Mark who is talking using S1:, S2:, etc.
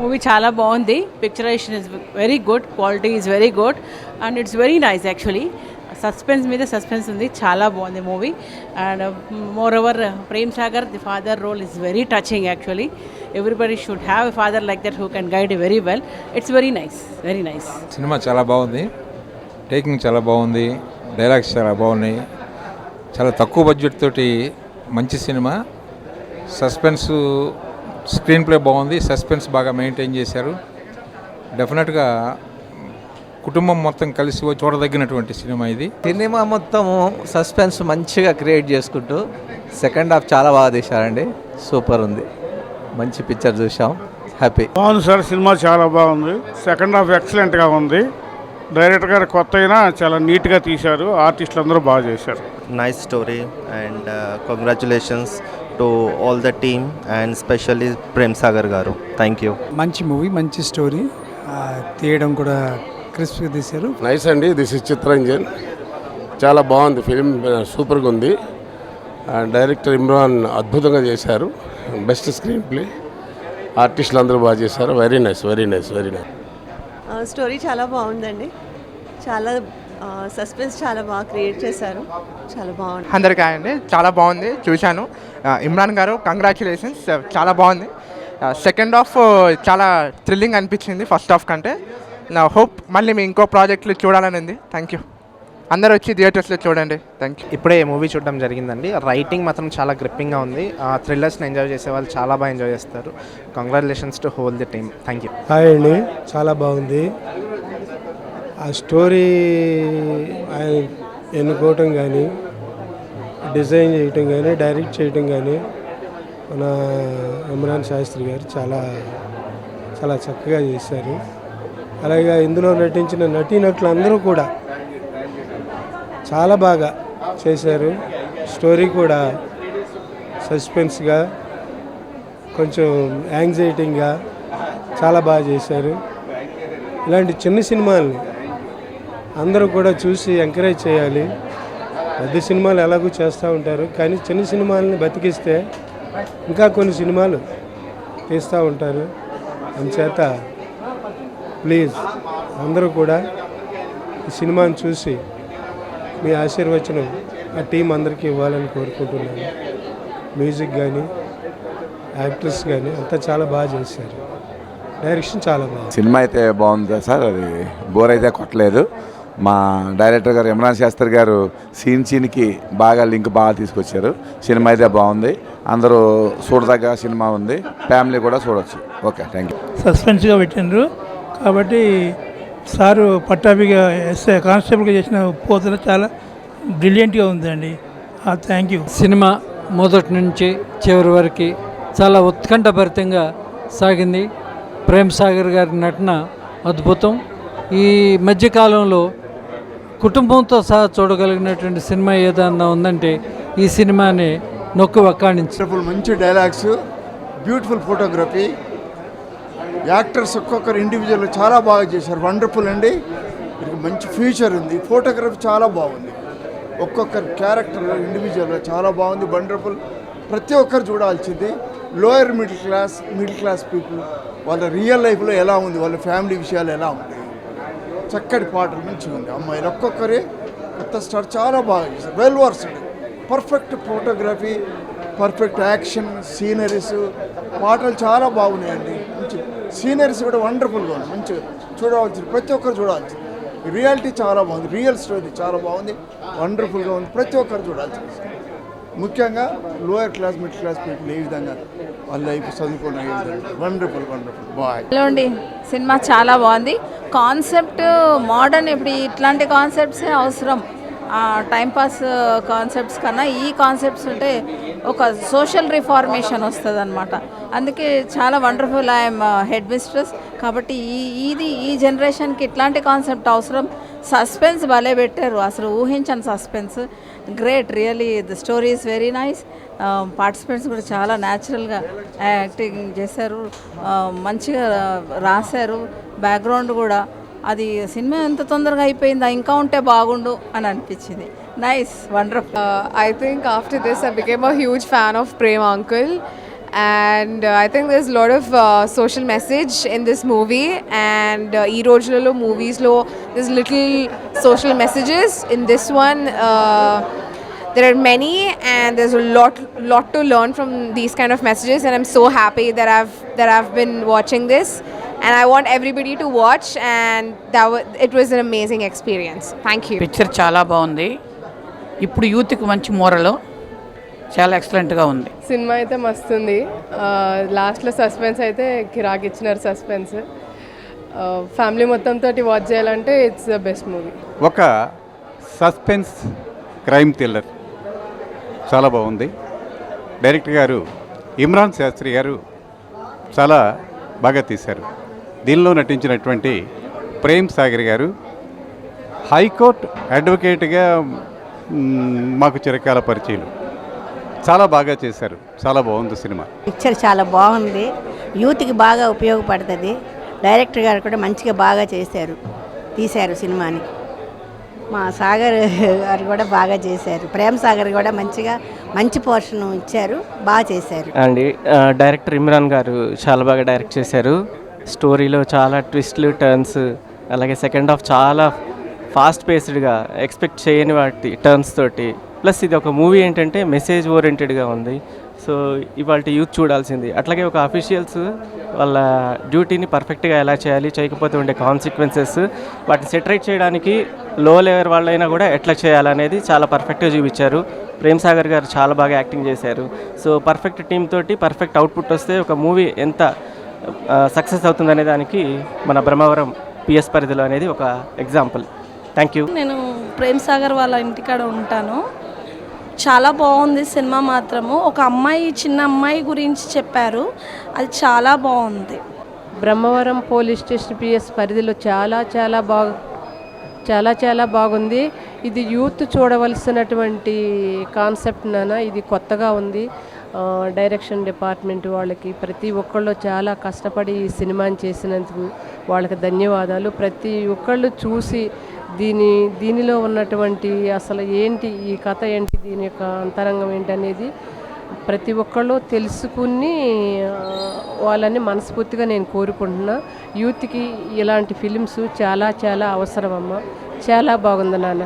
S1: Movie చాలా బాగుంది. Picturization is very good quality is very good and it's very nice actually suspense మీద suspense ఉంది చాలా బాగుంది movie. And moreover Prem Sagar the father role is very touching actually everybody should have a father like that who can guide very well it's very nice very nice
S2: cinema చాలా బాగుంది. Taking చాలా బాగుంది. Dialogues చాలా బాగున్నాయి. చాలా తక్కువ budget తోటి మంచి సినిమా సస్పెన్స్ స్క్రీన్ ప్లే బాగుంది సస్పెన్స్ బాగా మెయింటైన్ చేశారు. డెఫినెట్గా కుటుంబం మొత్తం కలిసి చూడదగినటువంటి సినిమా ఇది.
S3: సినిమా మొత్తం సస్పెన్స్ మంచిగా క్రియేట్ చేసుకుంటూ సెకండ్ హాఫ్ చాలా బాగా తీశారండి. సూపర్ ఉంది. మంచి పిక్చర్ చూసాం హ్యాపీ.
S4: బాగుంది సార్ సినిమా చాలా బాగుంది. సెకండ్ హాఫ్ ఎక్సలెంట్గా ఉంది. డైరెక్టర్ గారు కొత్త అయినా చాలా నీట్గా తీశారు. ఆర్టిస్టులు అందరూ బాగా చేశారు.
S5: nice story and uh, to all the team and especially Prem Sagar Garu. Thank you.
S6: మంచి మూవీ మంచి స్టోరీ ఆ, తీయడం కూడా క్రిస్ప్గా తీశారు.
S7: నైస్ అండి దిస్ ఇస్ చిత్రంజన్ చాలా బాగుంది ఫిలిం సూపర్గా ఉంది. అండ్ డైరెక్టర్ ఇమ్రాన్ అద్భుతంగా చేశారు. బెస్ట్ స్క్రీన్ ప్లే ఆర్టిస్టులు అందరూ బాగా చేశారు. Very nice very nice very nice
S8: story చాలా బాగుందండి. చాలా సస్పెన్స్ చాలా బాగా క్రియేట్ చేశారు. చాలా బాగుంది.
S9: అందరికీ అండి చాలా బాగుంది చూశాను. ఇమ్రాన్ గారు కంగ్రాచులేషన్స్ చాలా బాగుంది. సెకండ్ హాఫ్ చాలా థ్రిల్లింగ్ అనిపించింది ఫస్ట్ హాఫ్ కంటే. నా హోప్ మళ్ళీ మీ ఇంకో ప్రాజెక్టులు చూడాలని ఉంది. థ్యాంక్ యూ అందరూ వచ్చి థియేటర్స్లో చూడండి. థ్యాంక్ యూ
S10: ఇప్పుడే మూవీ చూడడం జరిగిందండి. రైటింగ్ మాత్రం చాలా గ్రిప్పింగ్గా ఉంది. ఆ థ్రిల్లర్స్ని ఎంజాయ్ చేసే వాళ్ళు చాలా బాగా ఎంజాయ్ చేస్తారు. Congratulations to whole the team thank you
S6: hi అండి చాలా బాగుంది. ఆ స్టోరీ ఆయన ఎన్నుకోవటం కానీ డిజైన్ చేయటం కానీ డైరెక్ట్ చేయటం కానీ మన ఇమ్రాన్ శాస్త్రి గారు చాలా చాలా చక్కగా చేశారు. అలాగే ఇందులో నటించిన నటీనటులు అందరూ కూడా చాలా బాగా చేశారు. స్టోరీ కూడా సస్పెన్స్గా కొంచెం యాంగ్జైటీగా చాలా బాగా చేశారు. ఇలాంటి చిన్న సినిమాల్ని అందరూ కూడా చూసి ఎంకరేజ్ చేయాలి. పెద్ద సినిమాలు ఎలాగో చేస్తూ ఉంటారు. కానీ చిన్న సినిమాలని బతికిస్తే ఇంకా కొన్ని సినిమాలు తీస్తూ ఉంటారు. అందుచేత ప్లీజ్ అందరూ కూడా ఈ సినిమాని చూసి మీ ఆశీర్వచనం ఆ టీం అందరికీ ఇవ్వాలని కోరుకుంటున్నాను. మ్యూజిక్ కానీ యాక్ట్రెస్ కానీ అంతా చాలా బాగా చేశారు. డైరెక్షన్ చాలా బాగుంది.
S11: సినిమా అయితే బాగుంది సార్? అది బోర్ అయితే కొట్టలేదు. మా డైరెక్టర్ గారు ఇమ్రాన్ శాస్త్రి గారు సీన్ సీన్కి బాగా లింక్ బాగా తీసుకొచ్చారు. సినిమా అయితే బాగుంది. అందరూ చూడదగ్గ సినిమా ఉంది. ఫ్యామిలీ కూడా చూడొచ్చు. Okay thank you.
S6: సస్పెన్స్గా పెట్టిండ్రు. కాబట్టి సారు పట్టాభిగా ఎస్ఐ కానిస్టేబుల్గా చేసిన పోతన చాలా బ్రిలియంట్గా ఉందండి. Thank you.
S12: సినిమా మొదటి నుంచి చివరి వరకు చాలా ఉత్కంఠభరితంగా సాగింది. ప్రేమ్ సాగర్ గారి నటన అద్భుతం. ఈ మధ్యకాలంలో కుటుంబంతో సహా చూడగలిగినటువంటి సినిమా ఏదన్నా ఉందంటే ఈ సినిమాని నొక్కు వక్కాణించి.
S4: మంచి డైలాగ్స్ బ్యూటిఫుల్ ఫోటోగ్రఫీ యాక్టర్స్ ఒక్కొక్కరు ఇండివిజువల్ చాలా బాగా చేశారు. వండర్ఫుల్ అండి. మంచి ఫ్యూచర్ ఉంది. ఫోటోగ్రఫీ చాలా బాగుంది. ఒక్కొక్కరు క్యారెక్టర్ ఇండివిజువల్ చాలా బాగుంది. వండర్ఫుల్ ప్రతి ఒక్కరు చూడాల్సింది. Lower middle class middle class people వాళ్ళ రియల్ లైఫ్లో ఎలా ఉంది? వాళ్ళ ఫ్యామిలీ విషయాలు ఎలా ఉంటాయి? చక్కటి పాటలు మంచిగా ఉంది. అమ్మాయిలు ఒక్కొక్కరే కొత్త స్టార్ చాలా బాగా చేశారు. Well versed perfect photography perfect action sceneries పాటలు చాలా బాగున్నాయండి. మంచి సీనరీస్ కూడా వండర్ఫుల్గా ఉంది మంచిగా చూడవలసింది. ప్రతి ఒక్కరు చూడాల్సింది రియాలిటీ చాలా బాగుంది. రియల్ స్టోరీ చాలా బాగుంది. వండర్ఫుల్గా ఉంది. ప్రతి ఒక్కరు చూడాల్సింది ముఖ్యంగా lower class middle class people ఏ విధంగా వాళ్ళ లైఫ్ చదువుకున్న వండర్ఫుల్ వండర్ఫుల్ బాయ్
S8: హలో అండి. సినిమా చాలా బాగుంది. కాన్సెప్ట్ మోడర్న్ ఇప్పుడు ఇట్లాంటి కాన్సెప్ట్సే అవసరం. టైంపాస్ కాన్సెప్ట్స్ కన్నా ఈ కాన్సెప్ట్స్ ఉంటే ఒక సోషల్ రిఫార్మేషన్ వస్తుంది అనమాట అందుకే చాలా వండర్ఫుల్ ఐఎమ్ హెడ్ మిస్ట్రెస్. కాబట్టి ఈ ఇది ఈ జనరేషన్కి ఇట్లాంటి కాన్సెప్ట్ అవసరం. సస్పెన్స్ భలే పెట్టారు. అసలు ఊహించని suspense. Great really the story is very nice. Um, participants కూడా చాలా న్యాచురల్గా యాక్టింగ్ చేశారు. Um, మంచిగా రాశారు. బ్యాక్గ్రౌండ్ కూడా. అది సినిమా ఎంత తొందరగా అయిపోయిందా? ఇంకా ఉంటే బాగుండు అని అనిపించింది. Nice wonderful
S1: I think after this I became a huge fan of Prem uncle
S13: and I think this lot of social message in this movie and ఈ రోజులలో మూవీస్లో this little social messages in this one there are many, and there's a lot, lot to learn from these kind of messages. And I'm so happy that I've that I've been watching this. And I want everybody to watch, and that wa- it was an amazing experience. Thank you.
S14: Picture చాలా బాగుంది ఇప్పుడు యూత్కి మంచి moral చాలా ఎక్సలెంట్గా ఉంది
S13: cinema అయితే మస్తుంది లాస్ట్లో సస్పెన్స్ అయితే కిరాక్ ఇచ్చినారు సస్పెన్స్ ఫ్యామిలీ మొత్తంతో వాచ్ చేయాలంటే ఇట్స్ ద బెస్ట్ మూవీ
S15: ఒక సస్పెన్స్ క్రైమ్ థ్రిల్లర్ చాలా బాగుంది. డైరెక్టర్ గారు ఇమ్రాన్ శాస్త్రి గారు చాలా బాగా తీశారు. దీనిలో నటించినటువంటి ప్రేమ్ సాగర్ గారు హైకోర్టు అడ్వకేట్గా మాకు చిరకాల పరిచయం చాలా బాగా చేశారు. చాలా బాగుంది సినిమా.
S16: పిక్చర్ చాలా బాగుంది. యూత్కి బాగా ఉపయోగపడుతుంది. డైరెక్టర్ గారు కూడా మంచిగా బాగా చేశారు. తీశారు సినిమాని. మా సాగర్ గారు కూడా బాగా చేశారు. ప్రేమ్ సాగర్ కూడా మంచిగా మంచి పోర్షన్ ఇచ్చారు. బాగా చేశారు.
S10: అండి డైరెక్టర్ ఇమ్రాన్ గారు చాలా బాగా డైరెక్ట్ చేశారు. స్టోరీలో చాలా ట్విస్ట్లు టర్న్స్ అలాగే సెకండ్ హాఫ్ చాలా ఫాస్ట్ పేస్డ్గా ఎక్స్పెక్ట్ చేయని వాటి టర్న్స్ తోటి ప్లస్ ఇది ఒక మూవీ ఏంటంటే మెసేజ్ ఓరియంటెడ్గా ఉంది. సో ఇవాళ యూత్ చూడాల్సింది. అట్లాగే ఒక అఫీషియల్స్ వాళ్ళ డ్యూటీని పర్ఫెక్ట్గా ఎలా చేయాలి చేయకపోతే ఉండే కాన్సిక్వెన్సెస్ వాటిని సెటరేట్ చేయడానికి లో లెవెల్ వాళ్ళైనా కూడా ఎట్లా చేయాలనేది చాలా పర్ఫెక్ట్గా చూపించారు. ప్రేమ్ సాగర్ గారు చాలా బాగా యాక్టింగ్ చేశారు. సో పర్ఫెక్ట్ టీమ్ తోటి పర్ఫెక్ట్ అవుట్పుట్ వస్తే ఒక మూవీ ఎంత సక్సెస్ అవుతుందనే దానికి మన బ్రహ్మవరం పిఎస్ పరిధిలో అనేది ఒక ఎగ్జాంపుల్. థ్యాంక్ యూ
S16: నేను ప్రేమ్ సాగర్ వాళ్ళ ఇంటికాడ ఉంటాను. చాలా బాగుంది సినిమా మాత్రము. ఒక అమ్మాయి చిన్న అమ్మాయి గురించి చెప్పారు. అది చాలా బాగుంది.
S13: బ్రహ్మవరం పోలీస్ స్టేషన్ పిఎస్ పరిధిలో చాలా చాలా బాగు చాలా చాలా బాగుంది. ఇది యూత్ చూడవలసినటువంటి కాన్సెప్ట్ నాన్న. ఇది కొత్తగా ఉంది. డైరెక్షన్ డిపార్ట్మెంట్ వాళ్ళకి ప్రతి ఒక్కళ్ళు చాలా కష్టపడి ఈ సినిమాని చేసినందుకు వాళ్ళకి ధన్యవాదాలు. ప్రతి ఒక్కళ్ళు చూసి దీని దీనిలో ఉన్నటువంటి అసలు ఏంటి ఈ కథ ఏంటి దీని యొక్క అంతరంగం ఏంటి అనేది ప్రతి ఒక్కళ్ళు తెలుసుకుని వాళ్ళని మనస్ఫూర్తిగా నేను కోరుకుంటున్నా. యూత్కి ఇలాంటి ఫిలిమ్స్ చాలా చాలా అవసరం అమ్మ చాలా బాగుంది నాన్న.